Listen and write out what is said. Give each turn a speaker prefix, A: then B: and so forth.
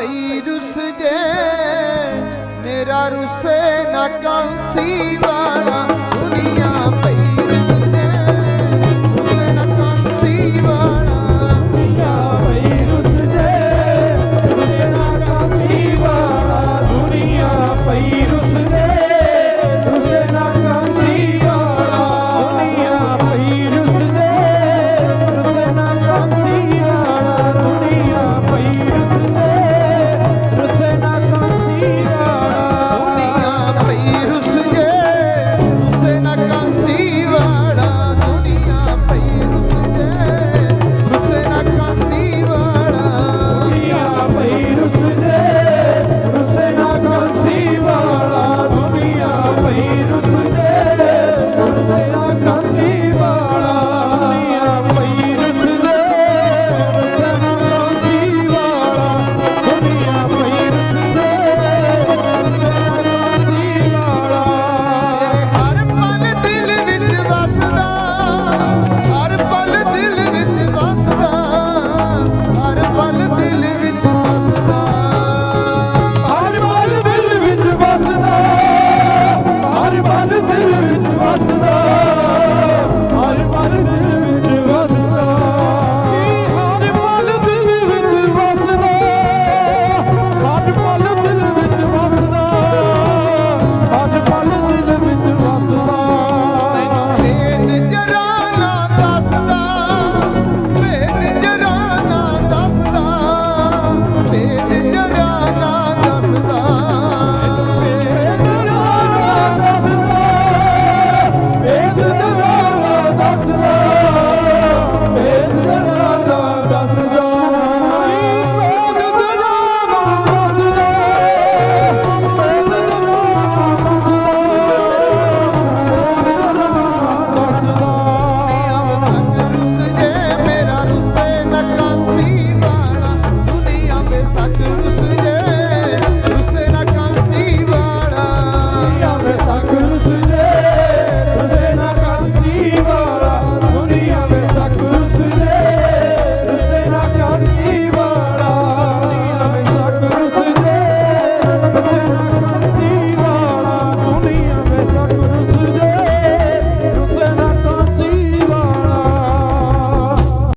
A: ਪਈ ਰੁੱਸ ਜੇ ਮੇਰਾ ਰੁਸੇ ਨਾ ਕਾਂਸੀ ਵਾਲਾ।